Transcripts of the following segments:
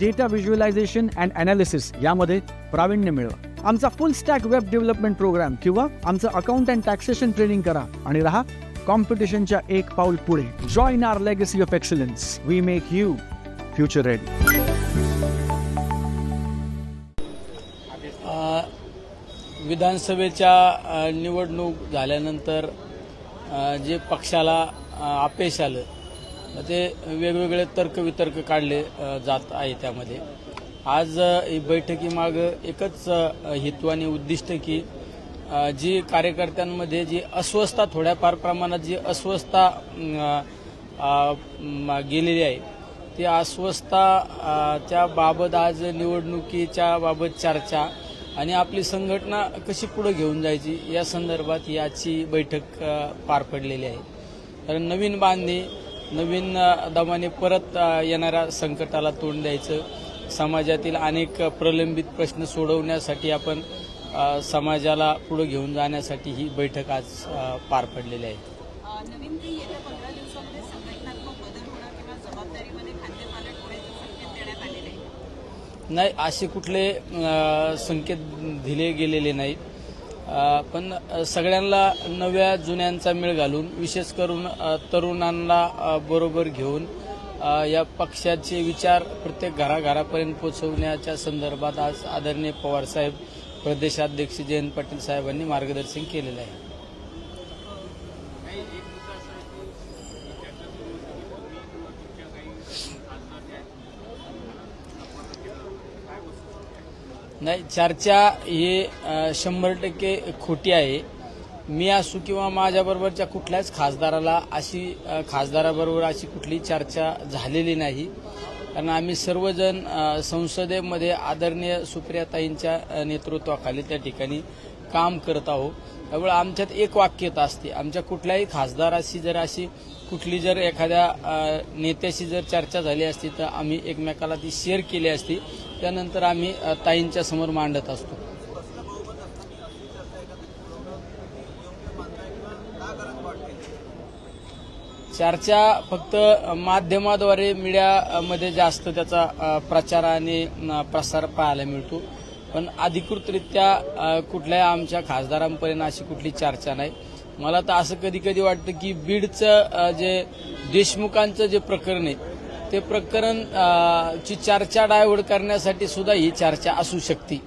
data visualisation and analysis यामध्ये प्रावीण्य मिळवा. आमचा full stack web development programme किंवा आमचं अकाउंट अँड टॅक्सेशन ट्रेनिंग करा आणि राहा कॉम्पिटिशनच्या एक पाऊल पुढे. Join our legacy of excellence we make you future ready विधानसभेच्या निवडणूक झाल्यानंतर जे पक्षाला अपेश अपयश आलं ते वेगवेगळे तर्कवितर्क काढले जात आहे त्यामध्ये. आज बैठकीमाग ही बैठकीमागं एकच हेतू आणि उद्दिष्ट की जी कार्यकर्त्यांमध्ये जी अस्वस्थता थोड्याफार प्रमाणात जी अस्वस्थता गेलेली आहे ती अस्वस्थता बाबत आज निवडणुकीच्या बाबत चर्चा आणि आपली संघटना कशी पुढे घेऊन जायची या संदर्भात याची बैठक पार पडलेली आहे. कारण नवीन बांधणी नवीन दमाने परत येणाऱ्या संकटाला तोंड द्यायचं. समाजातील अनेक प्रलंबित प्रश्न सोडवण्यासाठी आपण समाजाला पुढे घेऊन जाण्यासाठी ही बैठक आज पार पडलेली आहे. नाही असे कुठले संकेत दिले गेलेले नाहीत. पण सगळ्यांना नव्या जुन्यांचा मेळ घालून विशेष करून तरुणांना बरोबर घेऊन या पक्षाचे विचार प्रत्येक घराघरापर्यंत पोहोचवण्याच्या संदर्भात आज आदरणीय पवारसाहेब प्रदेशाध्यक्ष जयंत पाटील साहेबांनी मार्गदर्शन केलेलं आहे. नाही चर्चा ही शंभर टक्के खोटी आहे. मी असू किंवा माझ्याबरोबरच्या कुठल्याच खासदाराला अशी खासदाराबरोबर अशी कुठली चर्चा झालेली नाही. कारण आम्ही सर्वजण संसदेमध्ये आदरणीय सुप्रियाताईंच्या नेतृत्वाखाली त्या ठिकाणी काम करत आहोत. त्यामुळे आमच्यात एक वाक्यता असते आमच्या कुठल्याही खासदाराशी जर अशी कुठली जर एखाद्या नेत्याशी जर चर्चा झाली असती तर आम्ही एकमेकाला ती शेअर केली असती. त्यानंतर आम्ही ताईंच्या समोर मांडत असतो. चर्चा फक्त माध्यमाद्वारे मीडियामध्ये जास्त त्याचा प्रचार आणि प्रसार पाहायला मिळतो. पण अधिकृतरित्या कुठल्या कुठल्याही आमच्या खासदारांपर्यंत अशी कुठली चर्चा नाही. मला तर असं कधी कधी वाटतं की बीडचं जे देशमुखांचं जे प्रकरण आहे ते प्रकरण ची चर्चा डायव्हर्ट करण्यासाठी सुद्धा ही चर्चा असू शकते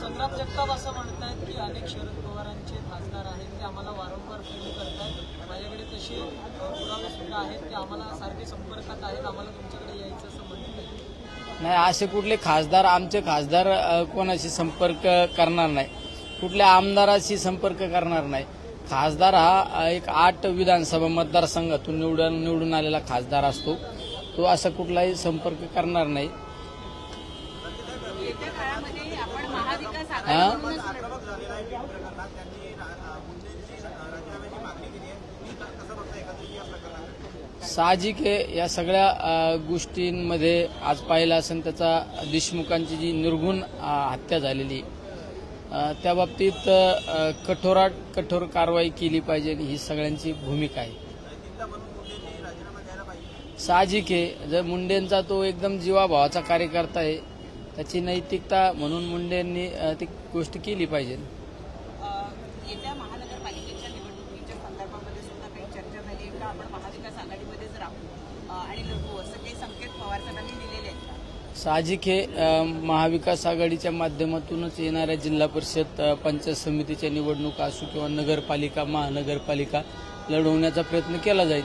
संग्राम जगताप असं म्हणतात की अनेक शरद पवारांचे खासदार आहेत ते आम्हाला वारंवार फोन करतात पुरावे सुद्धा आहेत ते आम्हाला सारखे संपर्कात आहेत आम्हाला तुमच्याकडे यायचं असं नाही असे कुठले खासदार आमचे खासदार कोणाशी संपर्क करणार नाही. कुठल्या आमदाराशी संपर्क करणार नाही. खासदार हा एक आठ विधानसभा मतदारसंघातून निवडून निवडून आलेला खासदार असतो. तो असा कुठलाही संपर्क करणार नाही. हा? साहजिक आहे. या सगळ्या गोष्टींमध्ये आज पाहिलं असेल त्याचा देशमुखांची जी निर्गुण हत्या झालेली त्या बाबतीत कठोरात कठोर कारवाई केली पाहिजे ही सगळ्यांची भूमिका आहे. साहजिक आहे. जर मुंडेंचा तो एकदम जीवाभावाचा कार्यकर्ता आहे त्याची नैतिकता म्हणून मुंडेंनी ती गोष्ट केली पाहिजे अ, येत्या महानगरपालिकेच्या निवडणुकीच्या संदर्भामध्ये सुद्धा काही चर्चा झाली आहे का आपण महाविकास आघाडीमध्येच राहू आणि हो, असं काही संकेत पवार साहेबांनी दिलेले आहेत साहजिक हे महाविकास आघाडीच्या माध्यमातूनच येणाऱ्या जिल्हा परिषद पंचायत समितीच्या निवडणुका असो किंवा नगरपालिका महानगरपालिका लढवण्याचा प्रयत्न केला जाईल.